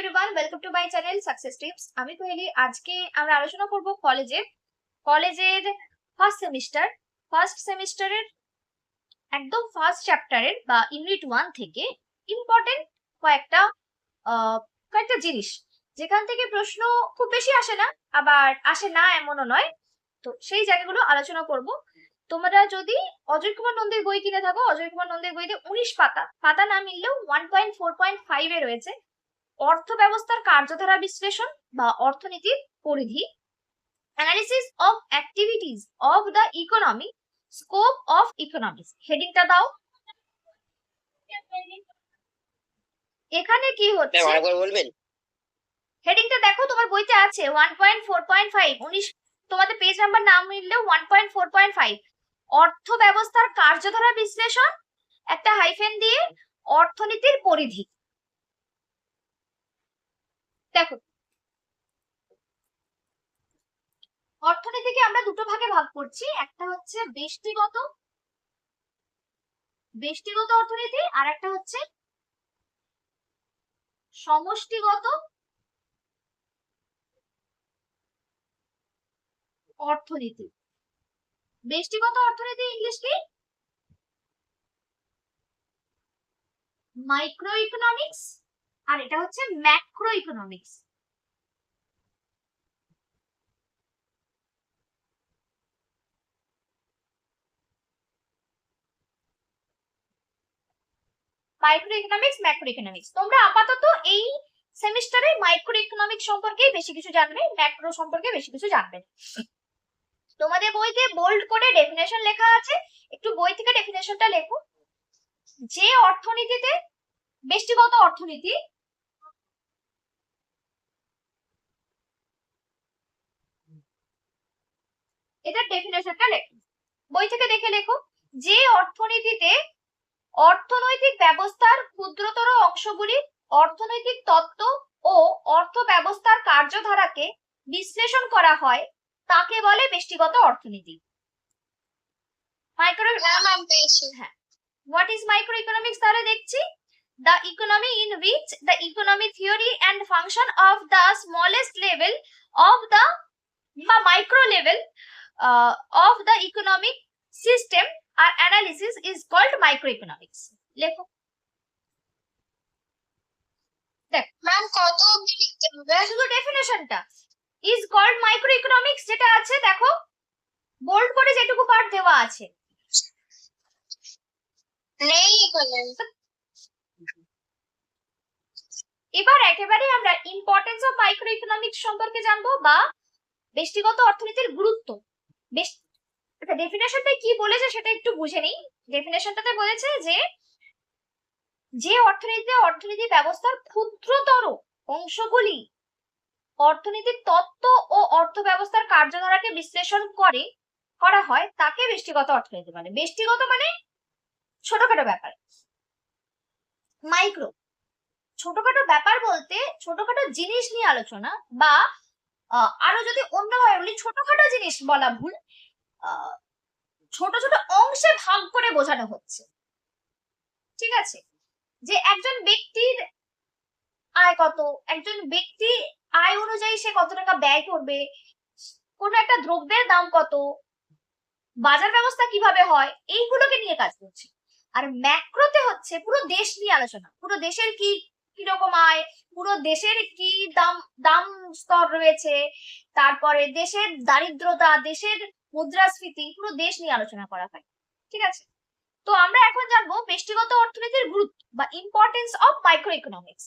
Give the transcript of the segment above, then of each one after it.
Everyone welcome to my channel success tips আমি কোহেলি আজকে আমরা আলোচনা করব কলেজের কলেজের ফার্স্ট সেমিস্টার ফার্স্ট সেমিস্টারের একদম ফার্স্ট চ্যাপ্টারের বা ইউনিট ওয়ান থেকে ইম্পর্টেন্ট কয়েকটা কয়েকটা জিনিস। যেখান থেকে প্রশ্ন খুব বেশি আসে না, আবার আসে না এমনও নয়। তো সেই জায়গাগুলো আলোচনা করব। তোমরা যদি অজয় কুমার নন্দীর বই কিনে থাকো, অজয় কুমার নন্দীর বইতে উনিশ পাতা। পাতা না মিললেও ওয়ান পয়েন্ট ফোর পয়েন্ট ফাইভে রয়েছে। অর্থ ব্যবস্থার কার্যধারা বিশ্লেষণ বা অর্থনীতির পরিধি analysis of activities of the economy scope of economics হেডিংটা দাও। এখানে কি হচ্ছে? আরেকবার বলবেন। হেডিংটা দেখো তোমার বইতে আছে one point four point five উনিশ তোমাদের পেজ নাম্বার না মিললেও one point four point five অর্থ ব্যবস্থার কার্যধারা বিশ্লেষণ একটা হাইফেন দিয়ে অর্থনীতির পরিধি। দেখো। অর্থনীতিকে আমরা দুটো ভাগে ভাগ করছি। একটা হচ্ছে ব্যষ্টিগত ব্যষ্টিগত অর্থনীতি আর একটা হচ্ছে সমষ্টিগত অর্থনীতি। ব্যষ্টিগত অর্থনীতি ইংলিশ কি? মাইক্রো ইকোনমিক্স আর এটা হচ্ছে macro economics micro economics macro economics তোমরা আপাতত এই সেমিস্টারে মাইক্রো ইকোনমিক্স সম্পর্কে বেশি কিছু জানবে ম্যাক্রো সম্পর্কে বেশি কিছু জানবে তোমাদের বইতে বোল্ড করে ডেফিনেশন লেখা আছে, একটু বই থেকে ডেফিনেশনটা লেখো। যে অর্থনীতিতে ব্যষ্টিগত অর্থনীতি এটার ডেফিনেশনটা লেখো। বই থেকে দেখে লেখো যে অর্থনীতিতে অর্থনৈতিক ব্যবস্থার ক্ষুদ্রতর অংশগুলি অর্থনৈতিক তত্ত্ব ও অর্থ ব্যবস্থার কার্যধারাকে বিশ্লেষণ করা হয় তাকে বলে ব্যষ্টিগত অর্থনীতি। মাইক্রো হ্যাঁ। হোয়াট ইজ মাইক্রো ইকোনমিক্স তাহলে দেখছি the economy in which the economy theory and function of the smallest level of the বা micro level uh, of the economic system or analysis is called microeconomics. লেখো। Ma'am কত অবধি লিখতে হবে? শুধু ডেফিনেশনটা ইজ কল্ড মাইক্রো ইকোনমিক্স যেটা আছে দেখো বোল্ড করে যেটুকু পার্ট দেওয়া আছে। নেই এবার একেবারে আমরা ইম্পর্টেন্স অফ মাইক্রো ইকোনমিক্স সম্পর্কে জানব বা ব্যষ্টিগত অর্থনীতির গুরুত্ব। বেশ ডেফিনেশনটা কি বলেছে সেটা একটু বুঝে নিই। ডেফিনেশনটাতে বলেছে যে যে অর্থনীতিতে অর্থনীতি ব্যবস্থার ক্ষুদ্রতর অংশগুলি অর্থনীতির তত্ত্ব ও অর্থ ব্যবস্থার কার্যধারাকে বিশ্লেষণ করে, করা হয়, তাকে ব্যষ্টিগত অর্থনীতি বলে ব্যষ্টিগত মানে ছোটখাটো ব্যাপার। মাইক্রো ছোটখাটো ব্যাপার বলতে ছোটখাটো জিনিস নিয়ে আলোচনা বা আরও যদি অন্যভাবে বলি, ছোটখাটো জিনিস বলা ভুল ছোট ছোট অংশে ভাগ করে বোঝানো হচ্ছে। ঠিক আছে? যে একজন ব্যক্তির আয় কত, একজন ব্যক্তি আয় অনুযায়ী সে কত টাকা ব্যয় করবে, কোনো একটা দ্রব্যের দাম কত, বাজার ব্যবস্থা কীভাবে হয়, এইগুলোকে নিয়ে কাজ করছে। আর ম্যাক্রোতে হচ্ছে পুরো দেশ নিয়ে আলোচনা, পুরো দেশের কি কীরকম আয়? পুরো দেশের কি দাম দাম স্তর রয়েছে? তারপরে দেশের দারিদ্রতা, দেশের মুদ্রাস্ফীতি, পুরো দেশ নিয়ে আলোচনা করা হয়। ঠিক আছে? তো আমরা এখন জানব ব্যষ্টিগত অর্থনীতির গুরুত্ব বা importance of micro economics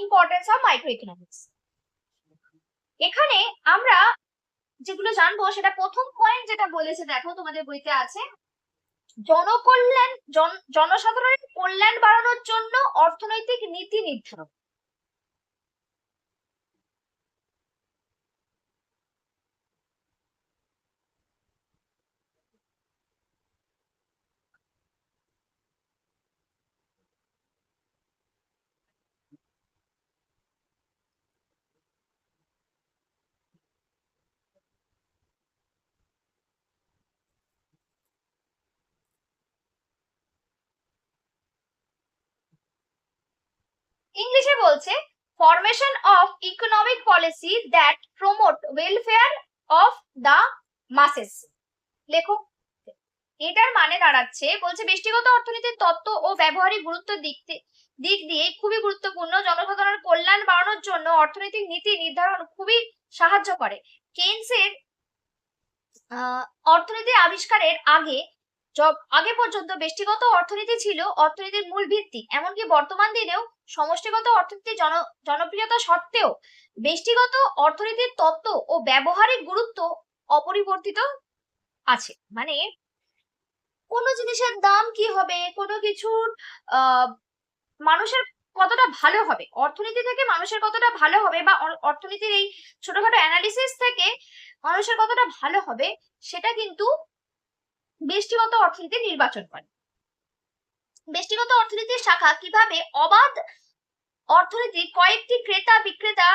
importance of micro economics এখানে আমরা যেগুলো জানব, সেটা প্রথম পয়েন্ট যেটা বলেছে, দেখো তোমাদের বইতে আছে, জনকল্যাণ, জন, জনসাধারণের কল্যাণ বাড়ানোর জন্য অর্থনৈতিক নীতি নির্ধারণ। ইংলিশে বলছে formation of economic policy that promote welfare of the masses লেখো। এটার মানে দাঁড়াচ্ছে, বলছে ব্যক্তিগত অর্থনীতির তত্ত্ব ও ব্যবহারিক গুরুত্ব দিক দিক দিয়ে খুবই গুরুত্বপূর্ণ। জনসাধারণের কল্যাণ বাড়ানোর জন্য অর্থনৈতিক নীতি নির্ধারণ খুবই সাহায্য করে। কেনসের অর্থনীতি আবিষ্কারের আগে আগে পর্যন্ত ব্যক্তিগত অর্থনীতি ছিল অর্থনীতির মূল ভিত্তি। এমনকি বর্তমান দিনেও সমষ্টিগত অর্থনীতির জন, জনপ্রিয়তা সত্ত্বেও ব্যক্তিগত অর্থনীতির তত্ত্ব ও ব্যবহারিক গুরুত্ব অপরিবর্তিত আছে। মানে কোনো জিনিসের দাম কি হবে, কোনো কিছুর মানুষের কতটা ভালো হবে, অর্থনীতি থেকে মানুষের কতটা ভালো হবে বা অর্থনীতির এই ছোটখাটো অ্যানালিসিস থেকে মানুষের কতটা ভালো হবে, সেটা কিন্তু ব্যষ্টিগত অর্থনীতি নির্বাচন করে। ব্যষ্টিগত অর্থনীতির শাখা কীভাবে অবাধ অর্থনীতি কয়েকটি ক্রেতা বিক্রেতা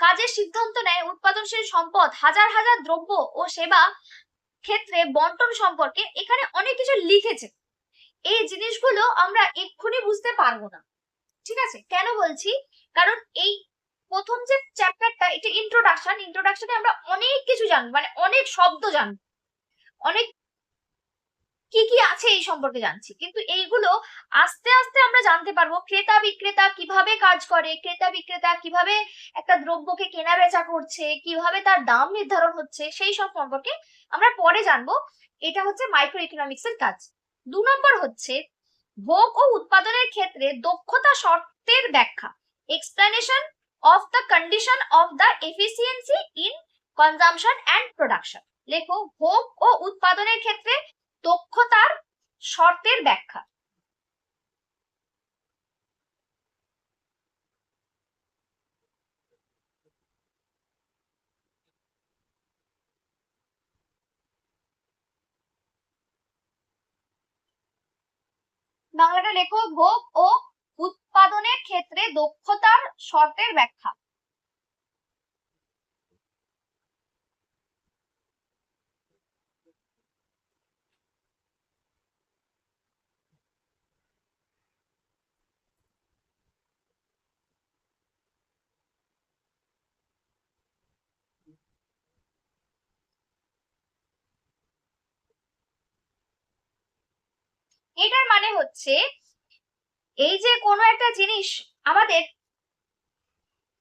কাজের সিদ্ধান্ত নেয়, উৎপাদনশীল সম্পদ, হাজার হাজার দ্রব্য ও সেবা ক্ষেত্রে বন্টন সম্পর্কে এখানে অনেক কিছু লিখেছে। এই জিনিসগুলো আমরা এক্ষুনি বুঝতে পারব না। ঠিক আছে? কেন বলছি? কারণ এই প্রথম যে চ্যাপ্টারটা এটা ইন্ট্রোডাকশন ইন্ট্রোডাকশনে আমরা অনেক কিছু জানব মানে অনেক শব্দ জানব। অনেক কি কি আছে এই সম্পর্কে জানছি। কিন্তু এইগুলো আস্তে আস্তে আমরা জানতে পারব ক্রেতা বিক্রেতা কীভাবে কাজ করে, ক্রেতা বিক্রেতা কীভাবে একটা দ্রব্যকে কেনা বেচা করছে, কীভাবে তার দাম নির্ধারণ হচ্ছে, সেই সব সম্পর্কে আমরা পরে জানব। এটা হচ্ছে মাইক্রো ইকোনমিক্স এর কাজ। দু নম্বর হচ্ছে ভোগ ও উৎপাদনের ক্ষেত্রে দক্ষতা শর্তের ব্যাখ্যা। Explanation of the condition of the efficiency in consumption and production লেখো, ভোগ ও উৎপাদনের ক্ষেত্রে দক্ষতার শর্তের ব্যাখ্যা। বাংলাটা লেখো ভোগ ও উৎপাদনের ক্ষেত্রে দক্ষতার শর্তের ব্যাখ্যা। এটার মানে হচ্ছে এই যে কোনো একটা জিনিস আমাদের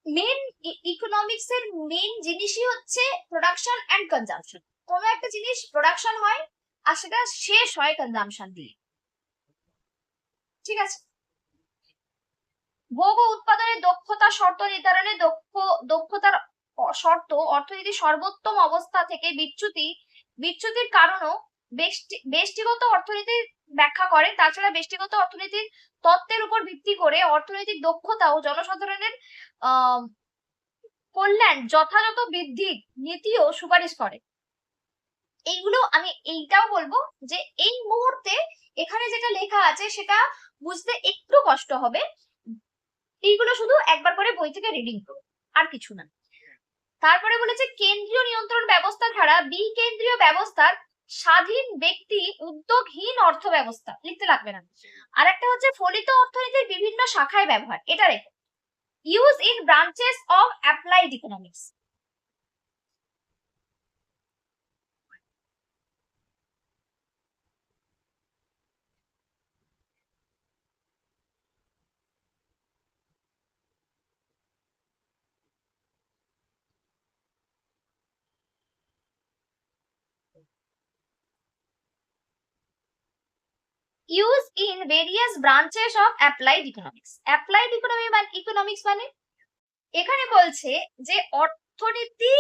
মেন ইকোনমিক্স এর মেন জিনিসই হচ্ছে প্রোডাকশন এন্ড কনজাম্পশন কোনো একটা জিনিস প্রোডাকশন হয় আর সেটা শেষ হয় কনজাম্পশন দিয়ে। ঠিক আছে? ভোগ উৎপাদনের দক্ষতা শর্ত নির্ধারণে দক্ষ, দক্ষতার শর্ত অর্থনীতির সর্বোত্তম অবস্থা থেকে বিচ্যুতি, বিচ্যুতির কারণও বেষ্টি- ব্যষ্টিগত অর্থনীতির ব্যাখ্যা করে। তাছাড়া ব্যষ্টিগত অর্থনীতির তত্ত্বের উপর ভিত্তি করে অর্থনৈতিক দক্ষতা ও জনসাধারণের কল্যাণ যথাযথ বৃদ্ধির নীতিও সুপারিশ করে। এইগুলো আমি এইটাও বলব যে এই মুহূর্তে এখানে যেটা লেখা আছে সেটা বুঝতে একটু কষ্ট হবে। এইগুলো শুধু একবার করে বই থেকে রিডিং করো আর কিছু না। তারপরে বলেছে, কেন্দ্রীয় নিয়ন্ত্রণ ব্যবস্থা ছাড়া বিকেন্দ্রীয় ব্যবস্থার স্বাধীন ব্যক্তি উদ্যোগহীন অর্থ ব্যবস্থা লিখতে লাগবে না। আর একটা হচ্ছে ফলিত অর্থনীতির বিভিন্ন শাখায় ব্যবহার, এটা রেখো। Use in branches of applied economics use in various branches of applied economics applied economy মানে ইকোনমিক্স মানে? এখানে বলছে যে অর্থনীতি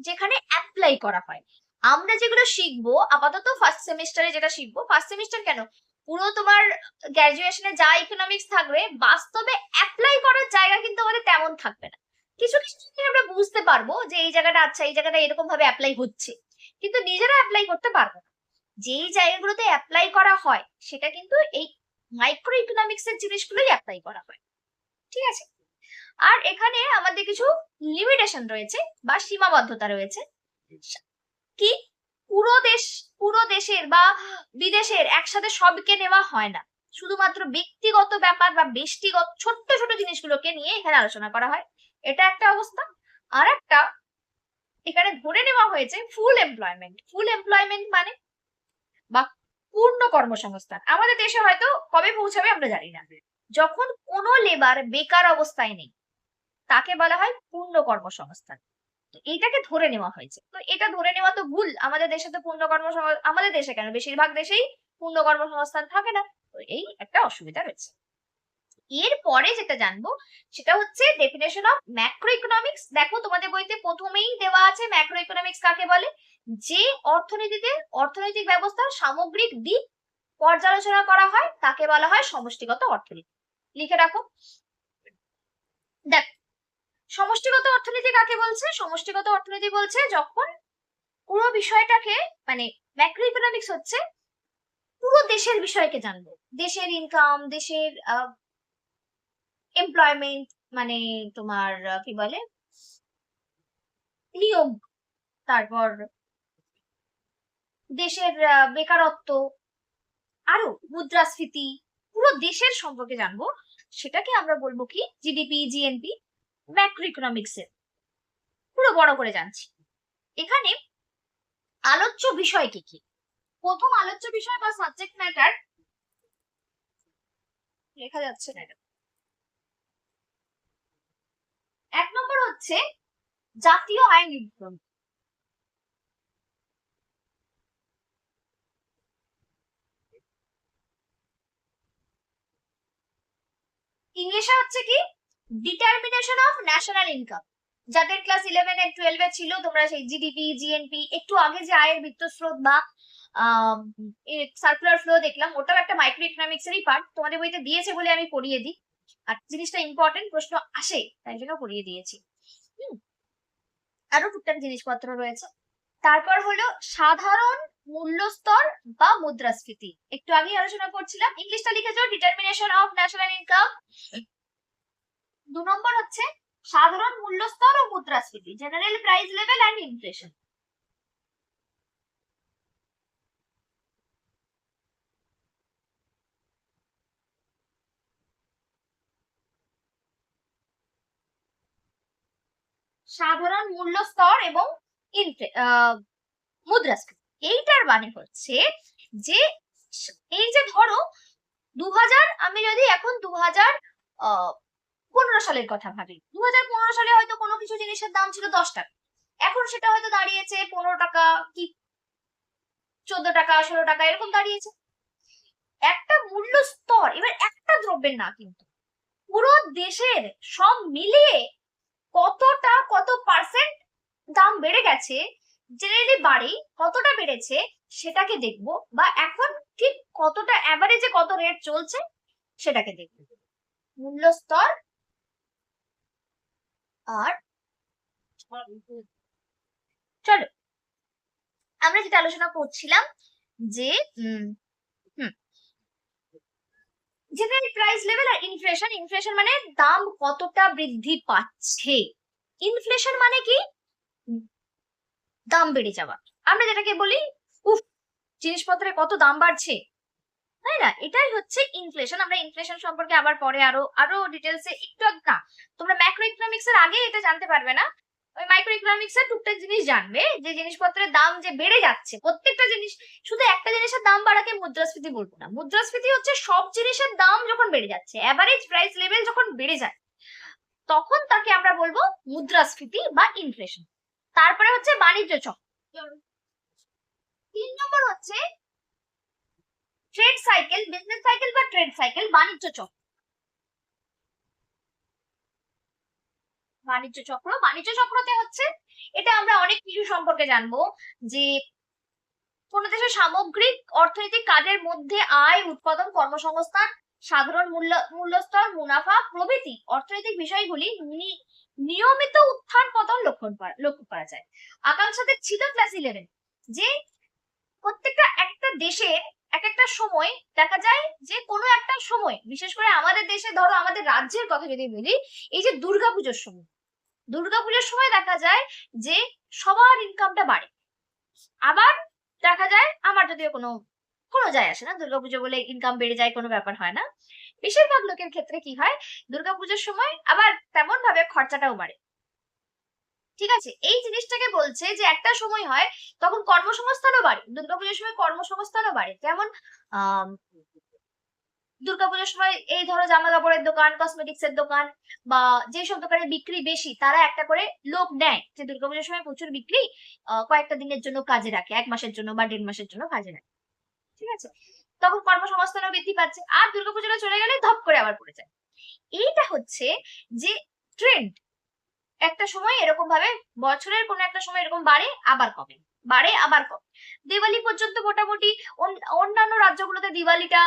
যেখানে অ্যাপ্লাই করা হয়। আমরা যেগুলো শিখব, আপাতত ফার্স্ট সেমিস্টারে যেটা শিখব ফার্স্ট সেমিস্টার কেন? পুরো তোমার গ্র্যাজুয়েশনে যা ইকোনমিক্স থাকবে, বাস্তবে অ্যাপ্লাই করার জায়গা কিন্তু আমাদের তেমন থাকবে না। কিছু কিছু আমরা বুঝতে পারব যে এই জায়গাটা আচ্ছা এই জায়গাটা এরকম ভাবে অ্যাপ্লাই হচ্ছে। কিন্তু নিজেরা অ্যাপ্লাই করতে পারব না। যেই জায়গাগুলোতে অ্যাপ্লাই করা হয়, সেটা কিন্তু এই মাইক্রো ইকোনমিক্স এর জিনিসগুলোই অ্যাপ্লাই করা হয়। ঠিক আছে? আর এখানে আমাদের কিছু লিমিটেশন রয়েছে বা সীমাবদ্ধতা রয়েছে। কি? পুরো দেশ, পুরো দেশের বা বিদেশের একসাথে সবকে নেওয়া হয় না। শুধুমাত্র ব্যক্তিগত ব্যাপার বা ব্যষ্টিগত ছোট্ট ছোট জিনিসগুলোকে নিয়ে এখানে আলোচনা করা হয়। এটা একটা অবস্থা। আর একটা এখানে ধরে নেওয়া হয়েছে ফুল এমপ্লয়মেন্ট ফুল এমপ্লয়মেন্ট মানে বা পূর্ণ কর্মসংস্থান। আমাদের দেশে হয়তো কবে পৌঁছাবে আমরা জানি না। যখন কোনো লেবার বেকার অবস্থায় নেই, তাকে বলা হয় পূর্ণ কর্মসংস্থান। তো এইটাকে ধরে নেওয়া হয়েছে। তো এটা ধরে নেওয়া তো ভুল। আমাদের দেশে তো পূর্ণ কর্মসংস্থান, আমাদের দেশে কেন? বেশিরভাগ দেশেই পূর্ণ কর্মসংস্থান থাকে না। তো এই একটা অসুবিধা রয়েছে। এরপরে যেটা জানব, সেটা হচ্ছে ডেফিনেশন অফ ম্যাক্রো ইকোনমিক্স দেখো তোমাদের বইতে প্রথমেই দেওয়া আছে ম্যাক্রো ইকোনমিক্স কাকে বলে? যে অর্থনীতিতে অর্থনৈতিক ব্যবস্থার সামগ্রিক দিক পর্যালোচনা করা হয়, তাকে বলা হয় সমষ্টিগত অর্থনীতি। লিখে রাখো। দেখ, সমষ্টিগত অর্থনীতি কাকে বলছে? সমষ্টিগত অর্থনীতি বলছে যখন পুরো বিষয়টাকে মানে ম্যাক্রো ইকোনমিক্স হচ্ছে, পুরো দেশের বিষয়কে জানব। দেশের ইনকাম দেশের এমপ্লয়মেন্ট মানে তোমার কি বলে? নিয়োগ, তারপর দেশের বেকারত্ব, আরও মুদ্রাস্ফীতি, পুরো দেশের সম্পর্কে জানব। সেটাকে আমরা বলব কি? জিডিপি জিএনপি ম্যাক্রো ইকোনমিক্স এর। পুরো বড় করে জানছি। এখানে আলোচ্য বিষয় কি কি? প্রথম আলোচ্য বিষয় বা সাবজেক্ট ম্যাটার লেখা যাচ্ছে না। এক নম্বর হচ্ছে জাতীয় আয় নির্ধারণ। ইংলিশে হচ্ছে কি? ডিটারমিনেশন অফ ন্যাশনাল ইনকাম যাদের ক্লাস ইলেভেন এন্ড টুয়েলভে ছিল, তোমরা সেই জিডিপি জিএনপি একটু আগে যে আয়ের বিত্তস্রোত বা সার্কুলার ফ্লো দেখলাম, ওটাও একটা মাইক্রো ইকোনমিক্স এরই পার্ট তোমাদের বইতে দিয়েছে বলে আমি পড়িয়ে দিই। আর জিনিসটা ইম্পর্টেন্ট প্রশ্ন আসে, তাই জন্য পড়িয়ে দিয়েছি। আরও টুকটাক জিনিসপত্র রয়েছে। তারপর হলো সাধারণ মূল্যস্তর বা মুদ্রাস্ফীতি। একটু আগে আলোচনা করছিলাম, ইংলিশটা লিখেছো ডিটারমিনেশন অফ ন্যাশনাল ইনকাম দু নম্বর হচ্ছে, সাধারণ মূল্যস্তর ও মুদ্রাস্ফীতি general price level and inflation সাধারণ মূল্য স্তর এবং মুদ্রাস্ফীতি। এইটার মানে হচ্ছে যে, এই যে ধরো দু হাজার আমি যদি এখন দু হাজার পনেরো সালের কথা ভাবি। দু হাজার পনেরো সালে হয়তো কোনো কিছু জিনিসের দাম ছিল দশ টাকা। এখন সেটা হয়তো দাঁড়িয়েছে পনেরো টাকা কি চোদ্দ টাকা, ষোলো টাকা, এরকম দাঁড়িয়েছে। একটা মূল্য স্তর, এবার একটা দ্রব্যের না কিন্তু, পুরো দেশের সব মিলিয়ে কতটা, কত পার্সেন্ট দাম বেড়ে গেছে জেনারেলি বাড়ি, কতটা বেড়েছে সেটাকে দেখব বা এখন ঠিক কতটা অ্যাভারেজে কত রেট চলছে সেটাকে দেখব। মূল্য স্তর আর চলো, আমরা যেটা আলোচনা করছিলাম যে জেনারেল প্রাইস লেভেল আর ইনফ্লেশন ইনফ্লেশন মানে দাম কতটা বৃদ্ধি পাচ্ছে। ইনফ্লেশন মানে কি? দাম বেড়ে যাওয়া। আমরা যেটাকে বলি, উফ জিনিসপত্রের কত দাম বাড়ছে। তাই না? এটাই হচ্ছে ইনফ্লেশন আমরা ইনফ্লেশন সম্পর্কে আবার পরে আরও আরও ডিটেলসে একটু আগ- না, তোমরা ম্যাক্রো ইকোনমিক্স এর আগে এটা জানতে পারবে না। ওই মাইক্রো ইকোনমিক্স এর টুকটাক জিনিস জানবে, যে জিনিসপত্রের দাম যে বেড়ে যাচ্ছে, প্রত্যেকটা জিনিস, শুধু একটা জিনিসের দাম বাড়াকে মুদ্রাস্ফীতি বলব না। মুদ্রাস্ফীতি হচ্ছে সব জিনিসের দাম যখন বেড়ে যাচ্ছে অ্যাভারেজ প্রাইস লেভেল যখন বেড়ে যায়, তখন তাকে আমরা বলব মুদ্রাস্ফীতি বা ইনফ্লেশন তারপরে হচ্ছে বাণিজ্য চক্র। তিন নম্বর হচ্ছে ট্রেড সাইকেল বিজনেস সাইকেল বা ট্রেড সাইকেল বাণিজ্য চক্র। বাণিজ্য চক্র, বাণিজ্য চক্রতে হচ্ছে, এটা আমরা অনেক কিছু সম্পর্কে জানব, যে কোন দেশের সামগ্রিক অর্থনৈতিক কাজের মধ্যে আয়, উৎপাদন, কর্মসংস্থান, সাধারণ মূল্য মূল্যস্তর মুনাফা প্রভৃতি অর্থনৈতিক বিষয়গুলি নিয়মিত উত্থান পতন লক্ষ্য করা লক্ষ্য করা যায়। আকাঙ্ক্ষাতে ছিল ক্লাস ইলেভেন যে প্রত্যেকটা একটা দেশে এক একটা সময় দেখা যায় যে কোনো একটা সময়, বিশেষ করে আমাদের দেশে ধরো আমাদের রাজ্যের কথা যদি বলি, এই যে দুর্গাপুজোর সময় দুর্গাপুজোর সময় দেখা যায় যে সবার ইনকামটা বাড়ে। আবার দেখা যায়, আমার যদিও কোনো কোনো যায় আসে না, দুর্গাপুজো বলে ইনকাম বেড়ে যায়, কোনো ব্যাপার হয় না। বেশিরভাগ লোকের ক্ষেত্রে কি হয়? দুর্গাপুজোর সময় আবার তেমন ভাবে খরচাটাও বাড়ে। ঠিক আছে? এই জিনিসটাকে বলছে যে একটা সময় হয় তখন কর্মসংস্থানও বাড়ে। দুর্গাপুজোর সময় কর্মসংস্থানও বাড়ে। যেমন দুর্গাপুজোর সময় এই ধরো জামা কাপড়ের দোকান কসমেটিক্স এর দোকান বা যেসব দোকানে বিক্রি বেশি, তারা একটা করে লোক নেয় যে দুর্গাপুজোর সময় প্রচুর বিক্রি কয়েকটা দিনের জন্য কাজে রাখে, এক মাসের জন্য বা দেড় মাসের জন্য কাজে রাখে। ঠিক আছে? তখন কর্মসংস্থানও বৃদ্ধি পাচ্ছে, আর দুর্গাপুজোটা চলে গেলে ধপ করে আবার পড়ে যায়। এইটা হচ্ছে যে ট্রেন্ড একটা সময় এরকম ভাবে, বছরের কোনো একটা সময় এরকম বাড়ে, আবার কমে। বাড়ে, আবার কমে। দিওয়ালি পর্যন্ত মোটামুটি অন্যান্য রাজ্যগুলোতে দিওয়ালিটা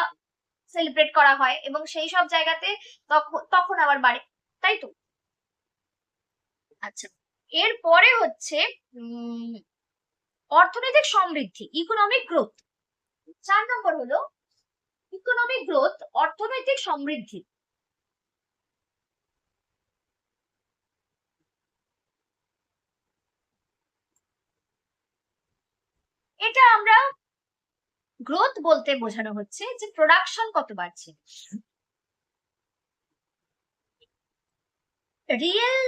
সেলিব্রেট করা হয় এবং সেই সব জায়গাতে তখন তখন আবার বাড়ে। তাই তো? আচ্ছা এরপরে হচ্ছে অর্থনৈতিক সমৃদ্ধি ইকোনমিক গ্রোথ চার নম্বর হলো ইকোনমিক গ্রোথ অর্থনৈতিক সমৃদ্ধি। এটা আমরা গ্রোথ বলতে বোঝানো হচ্ছে যে প্রোডাকশন কত বাড়ছে। রিয়েল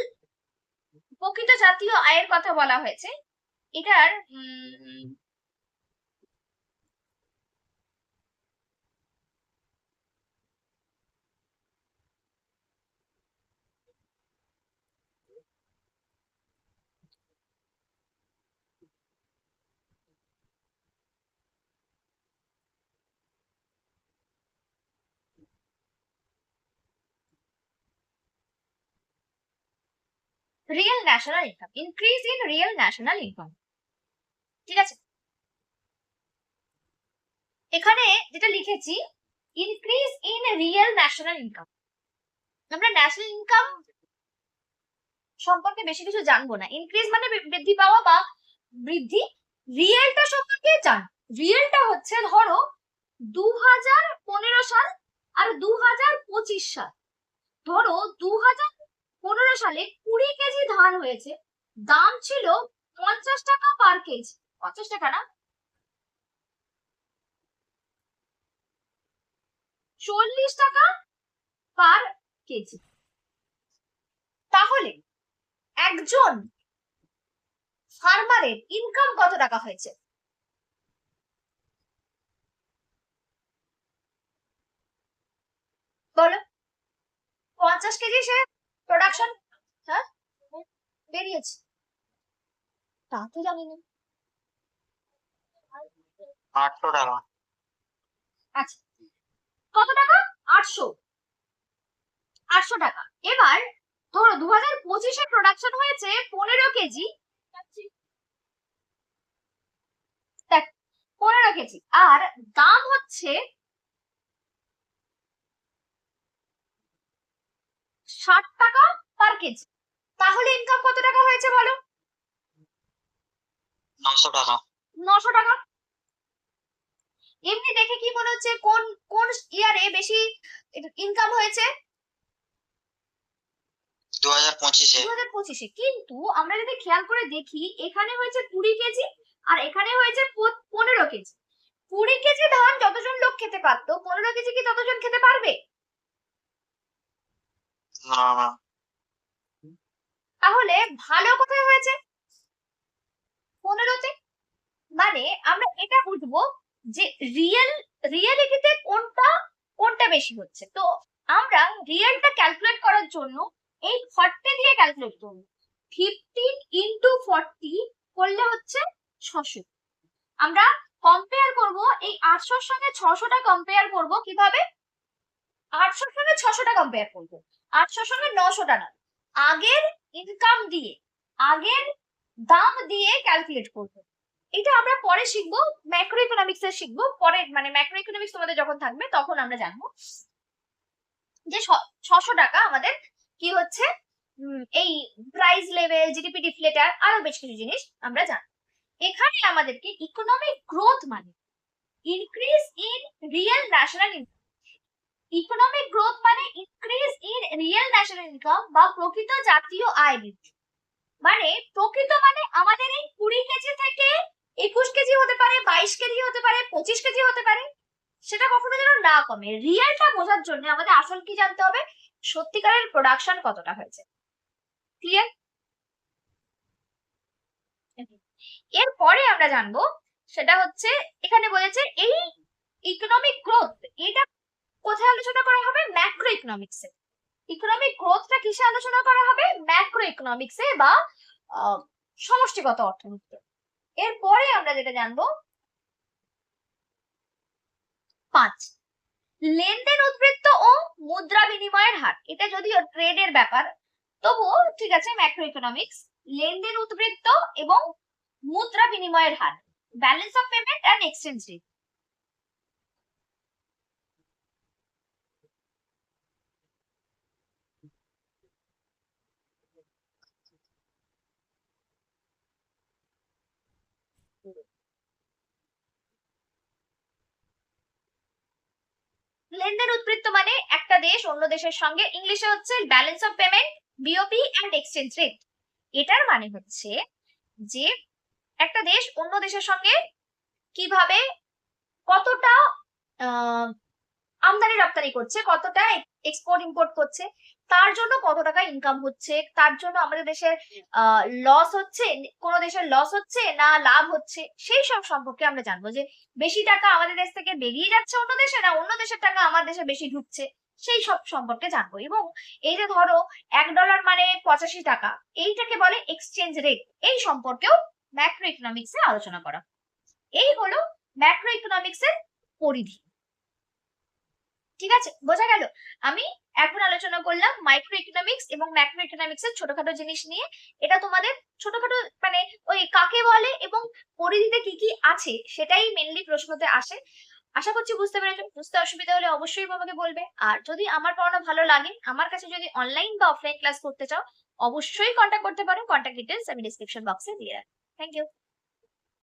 প্রকৃত জাতীয় আয়ের কথা বলা হয়েছে। এটার real national income increase in real national income ঠিক আছে? এখানে যেটা লিখেছি increase in real national income আমরা ন্যাশনাল ইনকাম সম্পর্কে বেশি কিছু জানব না। ইনক্রিজ মানে বৃদ্ধি পাওয়া বা বৃদ্ধি রিয়েলটা সম্পর্কে জান। রিয়েলটা হচ্ছে ধরো দু হাজার পনেরো সাল আর দু হাজার পঁচিশ সাল। ধরো দু হাজার পনেরো সালে কুড়ি কেজি ধান হয়েছে। দাম ছিল পঞ্চাশ টাকা পার কেজি। পঞ্চাশ টাকা না? চল্লিশ টাকা পার কেজি। তাহলে একজন ফার্মারের ইনকাম কত টাকা হয়েছে? বলো। পঞ্চাশ কেজি সে প্রোডাকশন হ্যাঁ? বেরিয়েছে। তা তো জানি না আটশো টাকা। আচ্ছা। কত টাকা? আটশো। আটশো টাকা। এবার ধরো দু হাজার পঁচিশে প্রোডাকশন হয়েছে পনেরো কেজি। দেখ, পনেরো কেজি। আর দাম হচ্ছে ষাট টাকা পার কেজি তাহলে ইনকাম কত টাকা হয়েছে বলো? নশো টাকা। নশো টাকা। এমনি দেখে কি মনে হচ্ছে কোন কোন ইয়ারে বেশি ইনকাম হয়েছে? দু হাজার পঁচিশে। কিন্তু আমরা যদি খেয়াল করে দেখি এখানে হয়েছে কুড়ি কেজি আর এখানে হয়েছে পনেরো কেজি কুড়ি কেজি ধান যতজন লোক খেতে পারতো পনেরো কেজি কি ততজন খেতে পারবে? তাহলে ভালো কোথায় হয়েছে। পনেরোতে? মানে আমরা এটা বুঝব যে রিয়েল রিয়েলিটিতে কোনটা কোনটা বেশি হচ্ছে। তো আমরা রিয়েলটা ক্যালকুলেট করার জন্য এই ফর্টি দিয়ে ক্যালকুলেট করব। ফিফটিন ইন্টু ফর্টি করলে হচ্ছে ছশো। আমরা কম্পেয়ার করব, এই আটশোর সঙ্গে ছশোটা কম্পেয়ার করব কীভাবে? আটশোর সঙ্গে ছশোটা কম্পেয়ার করব। আটশোর সঙ্গে নশোটা না আগের ইনকাম দিয়ে, আগের দাম দিয়ে ক্যালকুলেট করব। এটা আমরা পরে শিখব ম্যাক্রো ইকোনমিক্স এ শিখব। পরে মানে ম্যাক্রো ইকোনমিক্স তোমাদের যখন থাকবে তখন আমরা জানব। যে ছশো টাকা আমাদের কি হচ্ছে? এই প্রাইস লেভেল জিডিপি ডিফলেটার আরও বেশ কিছু জিনিস আমরা জানব। এখানে আমাদেরকে ইকোনমিক গ্রোথ মানে increase in real national income economic growth মানে increase in real national income বা প্রকৃত জাতীয় আয় বৃদ্ধি। মানে প্রকৃত মানে আমাদের এই কুড়ি কেজি থেকে একুশ কেজি হতে পারে, বাইশ কেজি হতে পারে, পঁচিশ কেজি হতে পারে, সেটা কখনো যেন না কমে। রিয়েলটা বোঝার জন্য আমাদের আসল কি জানতে হবে? সত্যিকারের প্রোডাকশন কতটা হয়েছে। ক্লিয়ার এরপরে আমরা জানব, সেটা হচ্ছে, এখানে বলেছে এই ইকোনমিক গ্রোথ এটা কোথায় আলোচনা করা হবে? ম্যাক্রো ইকোনমিক্সে ইকোনমিক গ্রোথটা কিসে আলোচনা করা হবে? ম্যাক্রো ইকোনমিক্সে বা সমষ্টিগত অর্থনীতিতে। এরপরে আমরা যেটা জানব, পাঁচ। লেনদেন উদ্বৃত্ত ও মুদ্রা বিনিময়ের হার। এটা যদিও ট্রেডের ব্যাপার, তবুও ঠিক আছে ম্যাক্রো ইকোনমিক্স লেনদেন উদ্বৃত্ত এবং মুদ্রা বিনিময়ের হার। Balance of payment and exchange rate লেনদেন উদ্বৃত্ত মানে একটা দেশ অন্য দেশের সঙ্গে, ইংলিশে হচ্ছে balance of payment BOP and exchange rate এটার মানে হচ্ছে যে একটা দেশ অন্য দেশের সঙ্গে কীভাবে কতটা আমদানি রপ্তানি করছে, কতটা এক্সপোর্ট ইম্পোর্ট করছে তার জন্য কত টাকা ইনকাম হচ্ছে? তার জন্য আমাদের দেশের লস হচ্ছে? কোনো দেশের লস হচ্ছে না লাভ হচ্ছে? সেই সব সম্পর্কে আমরা জানব যে বেশি টাকা আমাদের দেশ থেকে বেরিয়ে যাচ্ছে অন্য দেশে না অন্য দেশের টাকা আমার দেশে বেশি ঢুকছে? সেই সব সম্পর্কে জানব। এবং এই যে ধরো এক ডলার মানে পঁচাশি টাকা, এইটাকে বলে এক্সচেঞ্জ রেট এই সম্পর্কেও ম্যাক্রো ইকোনমিক্স আলোচনা করা। এই হলো ম্যাক্রো ইকোনমিক্স এর পরিধি। ঠিক আছে? বোঝা গেল? আমি এখন আলোচনা করলাম মাইক্রো ইকোনমিক্স এবং ম্যাক্রো ইকোনমিক্স এর ছোটখাটো জিনিস নিয়ে। এটা তোমাদের ছোটখাটো মানে ওই কাকে বলে এবং পরিধিতে কি কি আছে সেটাই মেনলি প্রশ্নতে আসে। আশা করছি বুঝতে পেরেছ। বুঝতে অসুবিধা হলে অবশ্যই আমাকে বলবে। আর যদি আমার পড়ানো ভালো লাগে, আমার কাছে যদি অনলাইন বা অফলাইন ক্লাস করতে চাও, অবশ্যই কন্ট্যাক্ট করতে পারো। কন্ট্যাক্ট ডিটেলস আমি ডিসক্রিপশন বক্সে দিয়ে রাখি থ্যাংক ইউ